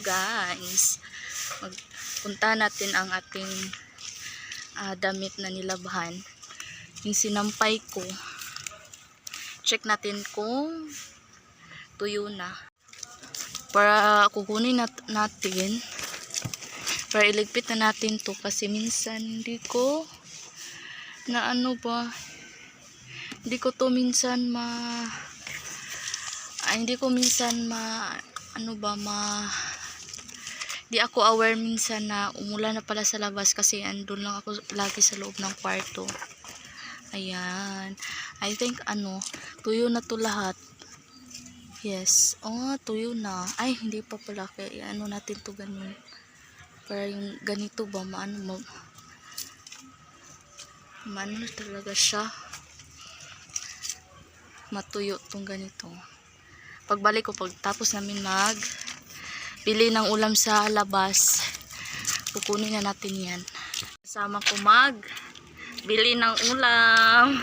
guys. Magpunta natin ang ating ah, damit na nilabhan. Yung sinampay ko. Check natin kung tuyo na. Para kukunin nat natin. Para iligpit na natin to kasi minsan hindi ko na ano ba hindi ko to minsan ma ay, hindi ko minsan ma ano ba ma di ako aware minsan na umulan na pala sa labas kasi andun lang ako lagi sa loob ng kwarto. Ayan. I think ano tuyo na to lahat. Yes. Oh tuyo na. Ay hindi pa pala. Kaya ano natin to ganun. Para yung ganito ba maano ma maano talaga siya? Matuyo tong ganito. Pagbalik ko pagtapos namin mag bili ng ulam sa labas. Kukunin na natin yan. Kasama ko mag bili ng ulam.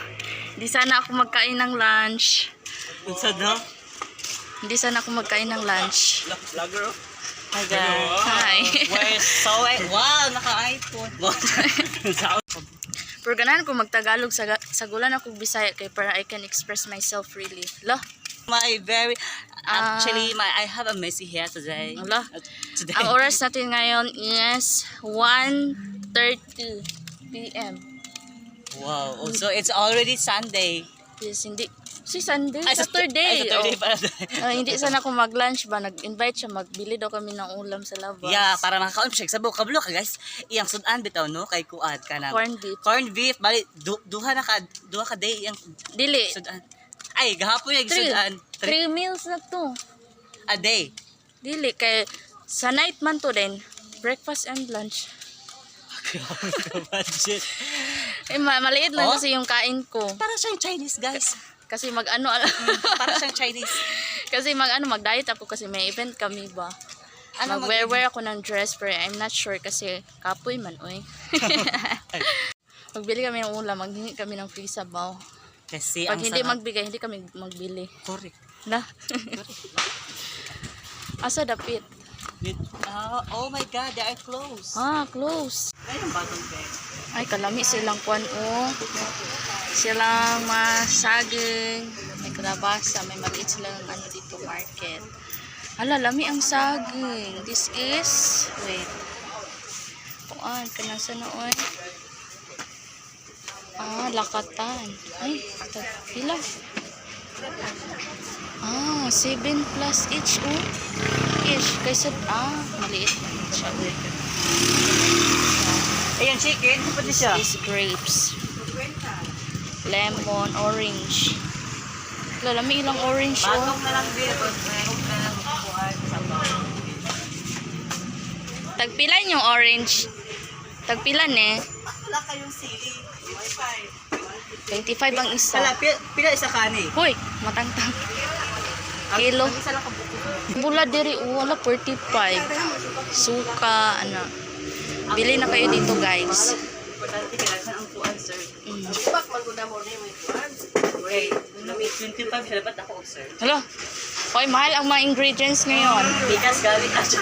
Hindi sana ako magkain ng lunch. Unsa daw? hindi sana ako magkain ng lunch. Vlogger? hi guys. Hi. We're so wow, naka-iPhone. pero ganahan ko magtagalog sa, sa gulan ako bisaya kay para I can express myself really lah my very Ah. actually my I have a messy hair today. Ala. Today. Ang oras natin ngayon is 1.30 p.m. Wow. Oh, so it's already Sunday. Yes, hindi. Si Sunday, Ay, sa- Saturday. Ay, Saturday oh. pala. Ah, hindi sana ako mag-lunch ba? Nag-invite siya, magbili daw kami ng ulam sa labas. yeah, para makakaon siya sa kablo ka guys. Iyang sudan bitaw no kay kuad ka na. Corned beef. Corned beef bali du, duha na ka duha ka day iyang Dili. sudan. Ay, gahapon yung Three. sudan. Three Three meals na to. a day. Dili. Kay sa night man to din. Breakfast and lunch. Grabe ka budget. Eh, ma- maliit lang Oh? kasi yung kain ko. Para siyang Chinese guys. Kasi mag-ano, Para siyang Chinese. kasi mag-ano, mag-diet ako kasi may event kami ba. Ano mag- Mag-wear-wear ako ng dress pero I'm not sure kasi kapoy man, oy. Magbili kami ng ulam, maghingi kami ng free sabaw. Kasi Pag ang hindi sarap. magbigay, hindi kami magbili. Correct. Na. Asa dapit? With, ah, oh my God, they are closed. Ah, close. Ay, ang batong bed. Ay, kalami silang kwan oh. Silang masaging. May kalabasa, may maliit silang ano dito market. Hala, lami ang saging. This is, wait. Kuan, kanasa na oy. Ah, lakatan. Ay, tag- pila. Ah, 7 plus each oh. Ish, kaysa, ah, maliit naman siya. Wait. Ayan, chicken. Pwede siya. is grapes. Lemon, orange. Lalami ilang orange oh. Batong na lang din. Batong na lang kuhaan. Sabaw. Tagpilan yung orange. Tagpilan eh. Wala kayong sili. Wi-Fi. 25 ang isa. Wala, pila, pila isa kani. Hoy, matangtang. Kilo. Bula diri oh, wala 45. Suka, ano. Bili na kayo dito guys. Importante saan ang kuhaan, sir. Mm. Wait, lamig 25 siya dapat ako, sir. Hala. Hoy, mahal ang mga ingredients ngayon. Bigas galing sir.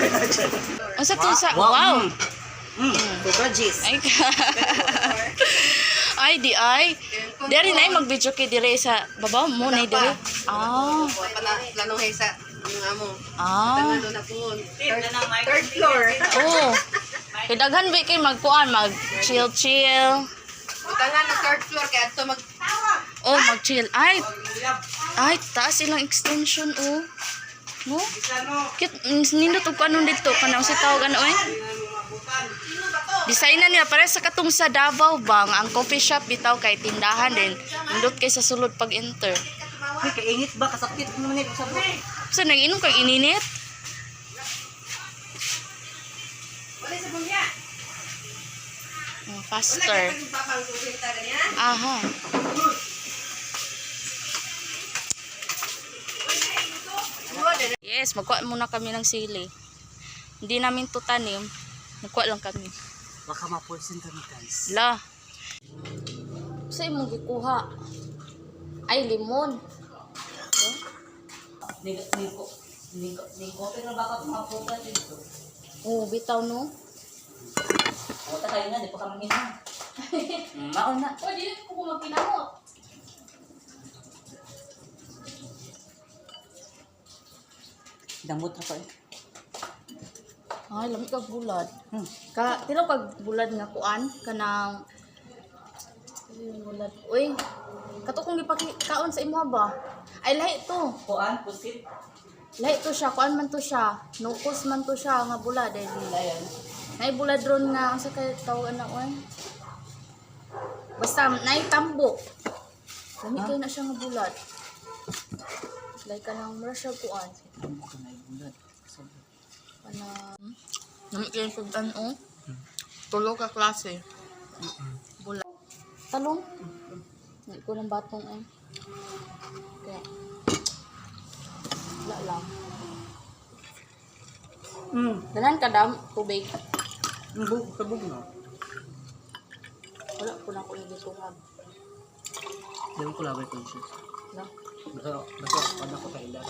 Ang sa to sa, wow. Mm. Bukajis. Ay, ka. Ay, di ay. Dari na mag-video kay dire sa babaw mo na dire. Ah. Hesa. Ang amo. Ah. Na po. Third, floor. Oh. Kay daghan ba kay magkuan, mag chill chill. Butangan na third floor kaya ito mag Oh, mag chill. Ay. Ay, taas ilang extension oh. No? Kit nindot og kanon dito kana si tawag ano eh. Design na nila pare sa katong sa Davao bang ang coffee shop bitaw kay tindahan din. Nindot kay sa sulod pag enter. Uy, kaingit ba? Kasakit mo ito sa buhok. So nag-inom kang ininit? Oh, faster. papang susunta ganyan. Aha. Yes, magkuha muna kami ng sili. Hindi namin to tanim. Magkuha lang kami. Baka ma-poison kami, guys. La. Sa imong gikuha. Ay, limon. Nigo, nigo. Lingkote na baka tumapukan dito. Oh, bitaw no. O, tayo na, di pa ka manginom. Mm, Maon na. Oh, di ko ko magkinamot. Damot na ko eh. Ay, lamig ka bulad. Hmm. Ka, tino kag bulad nga kuan kanang Ay, bulad. Uy, kato kong gipakikaon sa imo ba? Ay lahi to. Kuan, pusit. Lahi to siya, kuan man to siya. Nukos man to siya nga bulad eh nila yan. Nay bulad ron nga unsa kay tawag na oy. Basta nay tambo. Lami Ha? kay na siya nga bulad. Like kanang mura siya kuan. Ko na yung bulan. Kana Lami kay sudan oh. Tulo ka klase. Bulad. Talong. Hindi ko ng batong eh. Kaya. Wala lang. Hmm. Danan ka dam, tubig. Bug, kabug na. Wala po na ako nagituhag. Dami ko labay ko siya. No? Basta, basta, ano ko sa ila.